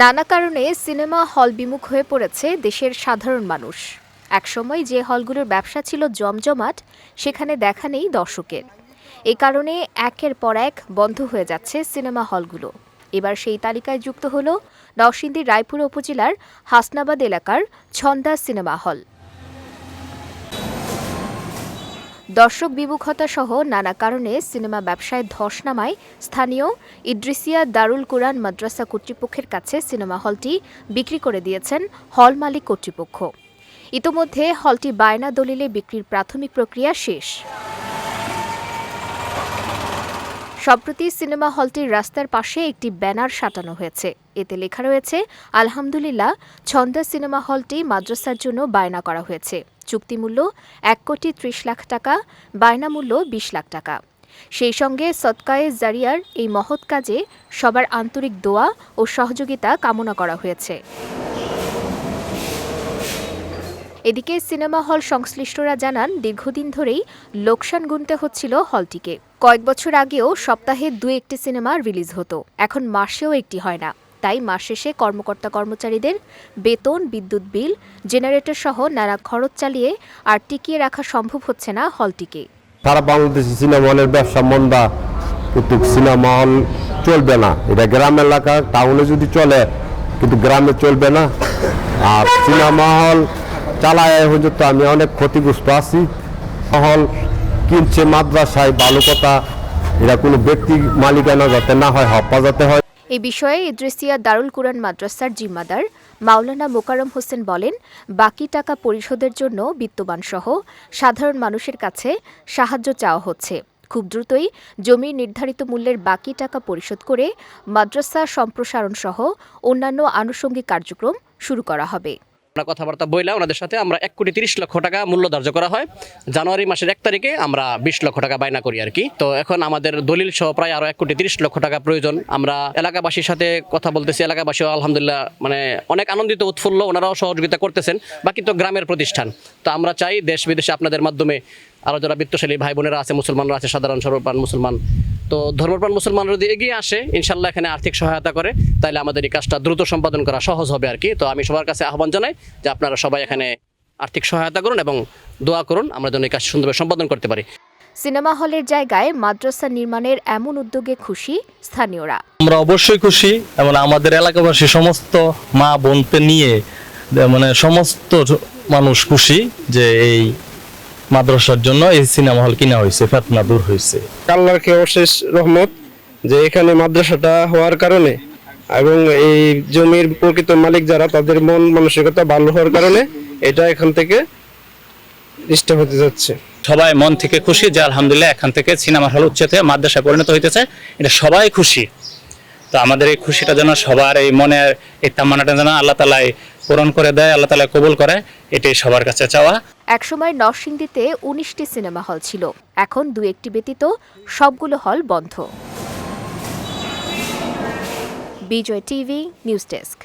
নানা কারণে cinema hall বিমুখ হয়ে পড়েছে দেশের সাধারণ মানুষ। একসময় যে হলগুলোর ব্যবসা ছিল জমজমাট, সেখানে দেখা নেই দর্শকের। এ কারণে একের পর এক বন্ধ হয়ে যাচ্ছে সিনেমা হলগুলো। এবার সেই তালিকায় যুক্ত হল নরসিংদীর রায়পুর উপজেলার হাসনাবাদ এলাকার ছন্দা সিনেমা হল। দর্শক বিমুখতা সহ নানা কারণে সিনেমা ব্যবসায় ধস নামায় স্থানীয় ইদ্রিসিয়া দারুল কুরআন মাদ্রাসা কর্তৃপক্ষের কাছে সিনেমা হলটি বিক্রি করে দিয়েছেন হল মালিক কর্তৃপক্ষ। ইতোমধ্যে হলটি বায়না দলিলে বিক্রির প্রাথমিক প্রক্রিয়া শেষ। সম্প্রতি সিনেমা হলটির রাস্তার পাশে একটি ব্যানার সাটানো হয়েছে। এতে লেখা রয়েছে, আলহামদুলিল্লাহ, ছন্দা সিনেমা হলটি মাদ্রাসার জন্য বায়না করা হয়েছে। চুক্তিমূল্য এক কোটি ত্রিশ লাখ টাকা বায়না মূল্য বিশ লাখ টাকা। সেই সঙ্গে সৎকায়ে জারিয়ার এই মহৎ কাজে সবার আন্তরিক দোয়া ও সহযোগিতা কামনা করা হয়েছে। এদিকে সিনেমা হল সংশ্লিষ্টরা জানান, দীর্ঘদিন ধরেই লোকসান গুনতে হচ্ছিল হলটিকে। কয়েক বছর আগেও সপ্তাহে দু একটি সিনেমা রিলিজ হতো, এখন মাসেও একটি হয় না। তাই মাস শেষে কর্মকর্তা কর্মচারীদের বেতন, বিদ্যুৎ বিল, জেনারেটর সহ নানা খরচ চালিয়ে আর টিকিয়ে রাখা সম্ভব হচ্ছে না হলটিকে। সারা বাংলাদেশি সিনেমা হলের ব্যবসা মন্দা সিনেমা হল চলবে না। এটা গ্রাম এলাকা, টাউনে যদি চলে, কিন্তু গ্রামে চলবে না। আর সিনেমা হল চালায় পর্যন্ত আমি অনেক ক্ষতিগ্রস্ত আছি। হল কিনছে মাদ্রাসায় ভালো কথা এটা কোনো ব্যক্তি মালিকানা যাতে না হয় হপ্পা যাতে হয়। এ বিষয়ে ইদ্রিসিয়া দারুল কুরআন মাদ্রাসার জিম্মাদার মাওলানা মোকারম হোসেন বলেন, বাকি টাকা পরিশোধের জন্য বিত্তবান সহ সাধারণ মানুষের কাছে সাহায্য চাওয়া হচ্ছে। খুব দ্রুতই জমি নির্ধারিত মূল্যের বাকি টাকা পরিশোধ করে মাদ্রাসা সম্প্রসারণ সহ অন্যান্য আনুষঙ্গিক কার্যক্রম শুরু করা হবে। আমরা কথাবার্তা বইলা ওনাদের সাথে আমরা এক কোটি তিরিশ লক্ষ টাকা মূল্য ধার্য করা হয়। জানুয়ারি মাসের এক তারিখে আমরা বিশ লক্ষ টাকা বায়না করি আর কি। তো এখন আমাদের দলিল সহ প্রায় আরও এক কোটি তিরিশ লক্ষ টাকা প্রয়োজন। আমরা এলাকাবাসীর সাথে কথা বলতেছি, এলাকাবাসীও আলহামদুলিল্লাহ মানে অনেক আনন্দিত, উৎফুল্ল, ওনারাও সহযোগিতা করতেছেন, বাকি তো গ্রামের প্রতিষ্ঠান। তো আমরা চাই দেশ বিদেশে আপনাদের মাধ্যমে আরও যারা বিত্তশালী ভাই বোনেরা আছে, মুসলমানরা আছে, সাধারণ সর্বপ্রাণ মুসলমান তো ধর্মপ্রাণ মুসলমানরা যদি এগিয়ে আসে ইনশাল্লাহ এখানে আর্থিক সহায়তা করে তাহলে আমাদের এই কাজটা দ্রুত সম্পাদন করা সহজ হবে আর কি। তো আমি সবার কাছে আহ্বান জানাই যে আপনারা সবাই এখানে আর্থিক সহায়তা করুন এবং দোয়া করুন আমরা যেন এই কাজ সুন্দরভাবে সম্পাদন করতে পারি। সিনেমা হলের জায়গায় মাদ্রাসা নির্মাণের এমন উদ্যোগে খুশি স্থানীয়রা। আমরা অবশ্যই খুশি এবং আমাদের এলাকাবাসী সমস্ত মা বোনকে নিয়ে মানে সমস্ত মানুষ খুশি যে এই মাদ্রাসার জন্য এই সিনেমা হল কিনা হয়েছে ফেতনা দূর হয়েছে। আল্লাহর কে অশেষ রহমত যে এখানে মাদ্রাসাটা হওয়ার কারণে এবং এই জমির প্রকৃত মালিক যারা তাদের মন মানসিকতা ভালো হওয়ার কারণে এটা এখান থেকে ডিস্টার্ব হতে যাচ্ছে। সবাই মন থেকে খুশি যে আলহামদুলিল্লাহ এখান থেকে সিনেমা হল উচ্চতে মাদ্রাসা পরিণত হইতেছে এটা সবাই খুশি। তো আমাদের এই খুশিটা যেন সবার এই মনের এই তামান্নাটা যেন আল্লাহ তালায় পূরণ করে দেয় আল্লাহ তালা কবুল করে এটাই সবার কাছে চাওয়া। একসময় নরসিংদীতে উনিশটি সিনেমা হল ছিল। এখন দু একটি ব্যতীত সবগুলো হল বন্ধ। Bijoy TV, news desk.